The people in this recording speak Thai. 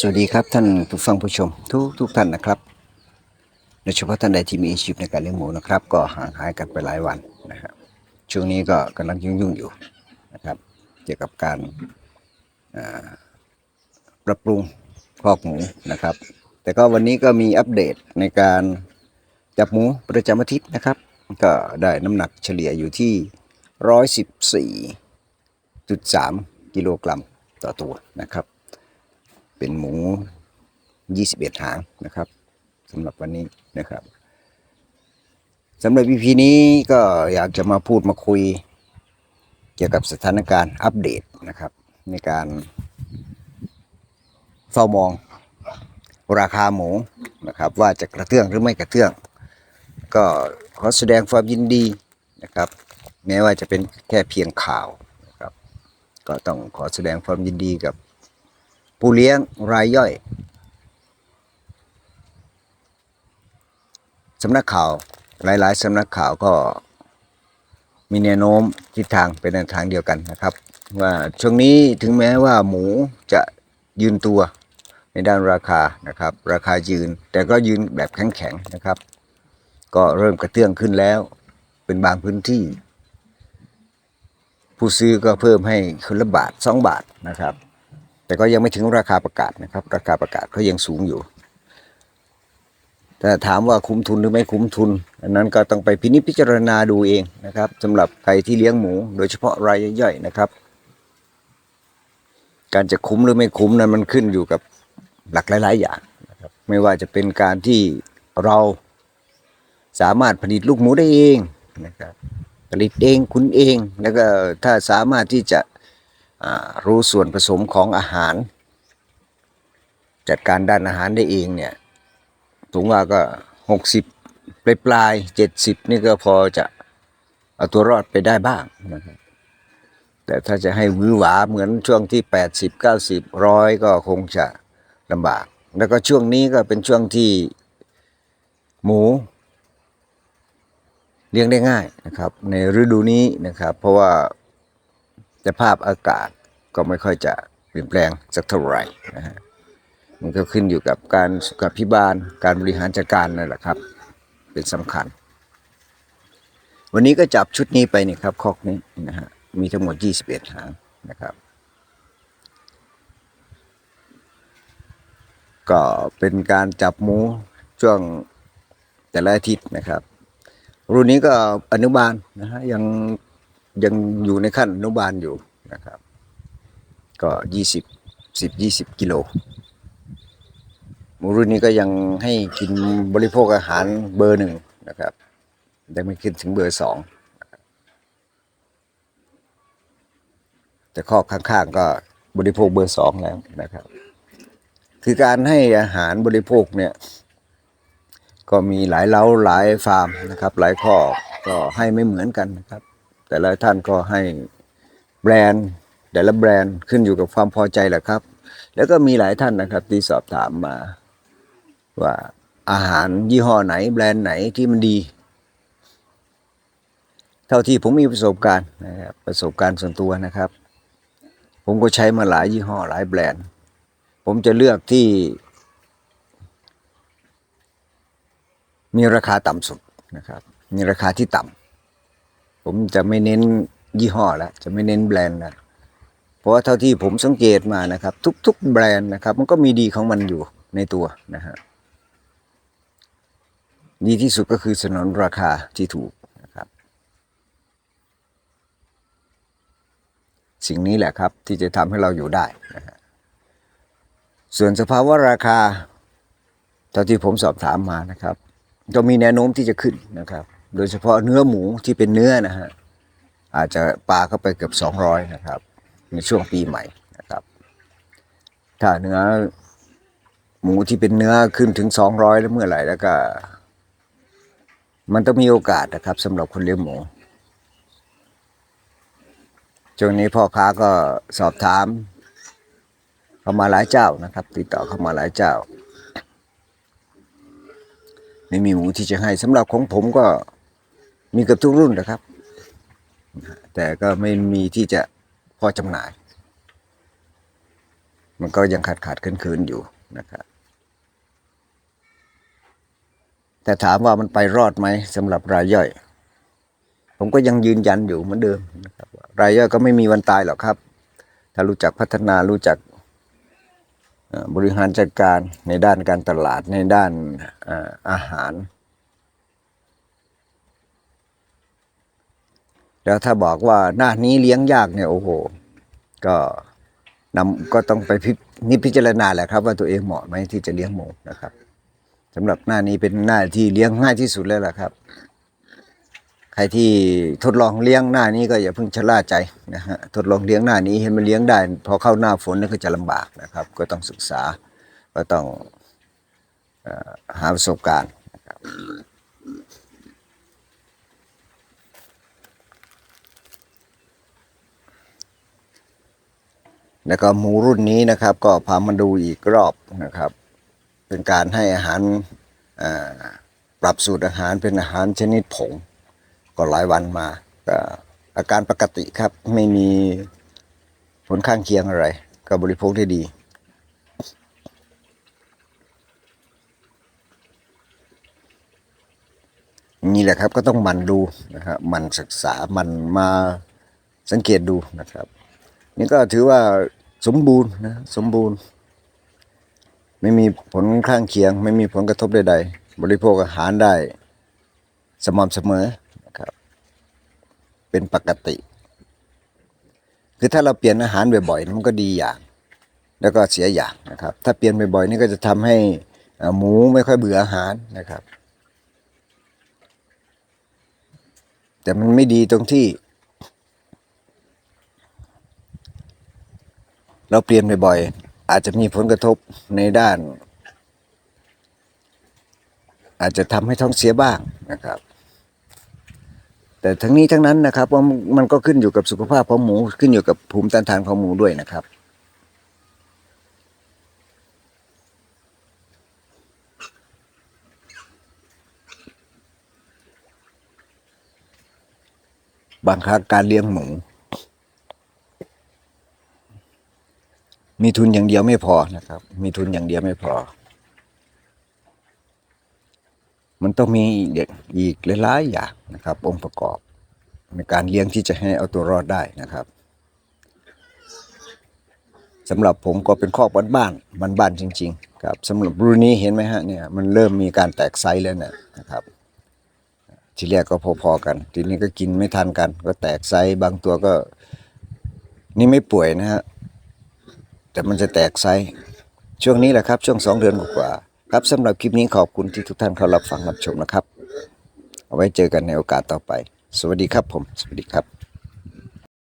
สวัสดีครับท่านผู้ฟังผู้ชมทุกทุกท่านนะครับโดยเฉพาะท่านใดที่มีอาชีพในการเลี้ยงหมูนะครับ ก็ห่างหายกันไปหลายวันนะครับช่วงนี้ก็กำลังยุ่งๆอยู่นะครับ เกี่ยวกับการปรับปรุงคอกหมูนะครับ แต่ก็วันนี้ก็มีอัปเดตในการจับหมูประจำอาทิตย์นะครับ ก็ได้น้ำหนักเฉลี่ยอยู่ที่ 114.3 กิโลกรัมต่อตัวนะครับ เป็นหมู 21 หางนะครับสำหรับวันนี้นะครับสำหรับ EP นี้ก็อยากจะมาพูดมาคุย เกี่ยวกับสถานการณ์อัปเดตนะครับ ในการเฝ้ามองราคาหมูนะครับ ว่าจะกระเตื้องหรือไม่กระเตื้อง ก็ขอแสดงความยินดีนะครับ แม้ว่าจะเป็นแค่เพียงข่าวนะครับ ก็ต้องขอแสดงความยินดีกับ ผู้เลี้ยงรายย่อยสำนักข่าวหลาย ๆสำนักข่าวก็มีแนวโน้มทิศทางเป็นในทางเดียวกันนะครับ ว่าช่วงนี้ถึงแม้ว่าหมูจะยืนตัวในด้านราคานะครับ ราคายืนแต่ก็ยืนแบบแข็งๆนะครับ ก็เริ่มกระเตื้องขึ้นแล้ว เป็นบางพื้นที่ ผู้ซื้อก็เพิ่มให้คนละบาทสองบาทนะครับ แต่ก็ยังไม่ถึงราคาประกาศนะครับ ราคาประกาศก็ยังสูงอยู่ แต่ถามว่าคุ้มทุนหรือไม่คุ้มทุน อันนั้นก็ต้องไปพินิจพิจารณาดูเองนะครับสำหรับใครที่เลี้ยงหมู โดยเฉพาะรายย่อยๆนะครับ การจะคุ้มหรือไม่คุ้มนั้นมันขึ้นอยู่กับหลักหลาย ๆ อย่างนะครับ ไม่ว่าจะเป็นการที่เราสามารถผลิตลูกหมูได้เองนะครับผลิตเองคุณเองแล้วก็ถ้าสามารถที่จะ รู้ส่วนผสมของอาหาร จัดการด้านอาหารได้เองเนี่ยถึงว่าก็หกสิบปลายปลายเจ็ดสิบนี่ก็พอจะเอาตัวรอดไปได้บ้างนะครับแต่ถ้าจะให้วือหวาเหมือนช่วงที่แปดสิบเก้าสิบร้อยก็คงจะลำบาก แล้วก็ช่วงนี้ก็เป็นช่วงที่หมูเลี้ยงได้ง่ายนะครับ ในฤดูนี้นะครับ เพราะว่า สภาพอากาศก็ไม่ค่อยจะเปลี่ยนแปลงสักเท่าไหร่นะฮะมันก็ขึ้นอยู่กับการสุขภิบาล การบริหารจัดการนั่นแหละครับ เป็นสำคัญ วันนี้ก็จับชุดนี้ไปนี่ครับคอกนี้นะฮะมีทั้งหมด 21 หางนะครับ ก็เป็นการจับหมูช่วงแต่ละอาทิตย์นะครับ รุ่นนี้ก็อนุบาลนะฮะยัง ยังอยู่ในขั้นอนุบาลอยู่นะครับ ก็ยี่สิบสิบยี่สิบกิโลหมูรุ่นนี้ก็ยังให้กินบริโภคอาหารเบอร์หนึ่งนะครับยังไม่ขึ้นถึงเบอร์สองแต่ข้อข้างๆก็บริโภคเบอร์สองแล้วนะครับ คือการให้อาหารบริโภคเนี่ย ก็มีหลายเล้าหลายฟาร์มนะครับ หลายข้อก็ให้ไม่เหมือนกันนะครับ แต่ละท่านก็ให้แบรนด์ แต่ละแบรนด์ขึ้นอยู่กับความพอใจแหละครับ แล้วก็มีหลายท่านนะครับที่สอบถามมา ว่าอาหารยี่ห้อไหน แบรนด์ไหนที่มันดี เท่าที่ผมมีประสบการณ์นะครับประสบการณ์ส่วนตัวนะครับ ผมก็ใช้มาหลายยี่ห้อหลายแบรนด์ ผมจะเลือกที่ มีราคาต่ำสุดนะครับ มีราคาที่ต่ำ ผมจะไม่เน้นยี่ห้อแล้วจะไม่เน้นแบรนด์นะเพราะว่าเท่าที่ผมสังเกตมานะครับ ทุก ๆ แบรนด์นะครับ มันก็มีดีของมันอยู่ในตัวนะฮะดีที่สุดก็คือสนนราคาที่ถูกนะครับ สิ่งนี้แหละครับที่จะทำให้เราอยู่ได้นะฮะส่วนสภาวะราคาเท่าที่ผมสอบถามมานะครับ ก็มีแนวโน้มที่จะขึ้นนะครับ โดยเฉพาะเนื้อหมูที่เป็นเนื้อนะฮะอาจจะปลาเข้าไปเกือบ200นะครับ ในช่วงปีใหม่นะครับ ถ้าเนื้อหมูที่เป็นเนื้อขึ้นถึง200แล้วเมื่อไหร่แล้วก็ มันต้องมีโอกาสนะครับสำหรับคนเลี้ยงหมูช่วงนี้พ่อค้าก็สอบถาม เข้ามาหลายเจ้านะครับ ติดต่อเข้ามาหลายเจ้า ไม่มีหมูที่จะให้สำหรับของผมก็ มีเกับทุกรุ่นนะครับ แต่ก็ไม่มีที่จะพอจำหน่าย มันก็ยังขาดขาดเคินคินๆอยู่นะครับ แต่ถามว่ามันไปรอดไหมสำหรับรายย่อย ผมก็ยังยืนยันอยู่เหมือนเดิมนะครับว่ารายย่อยก็ไม่มีวันตายหรอกครับ ถ้ารู้จักพัฒนารู้จักบริหารจัดการในด้านการตลาดในด้านอาหาร แล้วถ้าบอกว่าหน้านี้เลี้ยงยากเนี่ยโอ้โห ก็นำก็ต้องไปพินิพิจารณาแหละครับ ว่าตัวเองเหมาะไหมที่จะเลี้ยงหมูนะครับสำหรับหน้านี้เป็นหน้าที่เลี้ยงง่ายที่สุดแล้วล่ะครับ ใครที่ทดลองเลี้ยงหน้านี้ก็อย่าเพิ่งชะล่าใจนะฮะทดลองเลี้ยงหน้านี้เห็นมันเลี้ยงได้ พอเข้าหน้าฝนนี่ก็จะลำบากนะครับ ก็ต้องศึกษาก็ต้องอหาประสบการณ์นะครับ แล้วก็หมูรุ่นนี้นะครับ ก็พามาดูอีกรอบนะครับ เป็นการให้อาหารปรับสูตรอาหารเป็นอาหารชนิดผง ก็หลายวันมาก็อาการปกติครับไม่มีผลข้างเคียงอะไร ก็บริโภคได้ดีนี่แหละครับก็ต้องมันดูนะครับมันศึกษามันมาสังเกตดูนะครับ นี่ก็ถือว่า สมบูรณ์นะสมบูรณ์ ไม่มีผลข้างเคียง ไม่มีผลกระทบใดๆ บริโภคอาหารได้ สม่ำเสมอนะครับ เป็นปกติ คือถ้าเราเปลี่ยนอาหารบ่อยๆมันก็ดีอย่าง แล้วก็เสียอย่างนะครับ ถ้าเปลี่ยนบ่อยๆนี่ก็จะทำให้หมูไม่ค่อยเบื่ออาหารนะครับ แต่มันไม่ดีตรงที่ เราเปลี่ยนบ่อยๆอาจจะมีผลกระทบในด้าน อาจจะทำให้ท้องเสียบ้างนะครับ แต่ทั้งนี้ทั้งนั้นนะครับว่ามันก็ขึ้นอยู่กับสุขภาพของหมูขึ้นอยู่กับภูมิต้านทานของหมูด้วยนะครับบางครั้งการเลี้ยงหมู มีทุนอย่างเดียวไม่พอนะครับ มีทุนอย่างเดียวไม่พอ มันต้องมีอีกเด็กอีกหลายๆอย่างนะครับ องค์ประกอบในการเลี้ยงที่จะให้เอาตัวรอดได้นะครับสำหรับผมก็เป็นข้อบ้านบ้านบ้านบ้านๆจริง ๆ ครับสำหรับรุ่นนี้เห็นไหมฮะเนี่ยมันเริ่มมีการแตกไซส์แล้วเนี่ยนะครับ ทีแรกก็พอๆกัน ทีนี้ก็กินไม่ทันกัน ก็แตกไซส์บางตัวก็ นี่ไม่ป่วยนะฮะ แต่มันจะแตกไซส์ช่วงนี้แหละครับ ช่วงสองเดือนกว่าครับสำหรับคลิปนี้ขอบคุณที่ทุกท่านเข้ารับฟังรับชมนะครับ เอาไว้เจอกันในโอกาสต่อไป สวัสดีครับผม สวัสดีครับ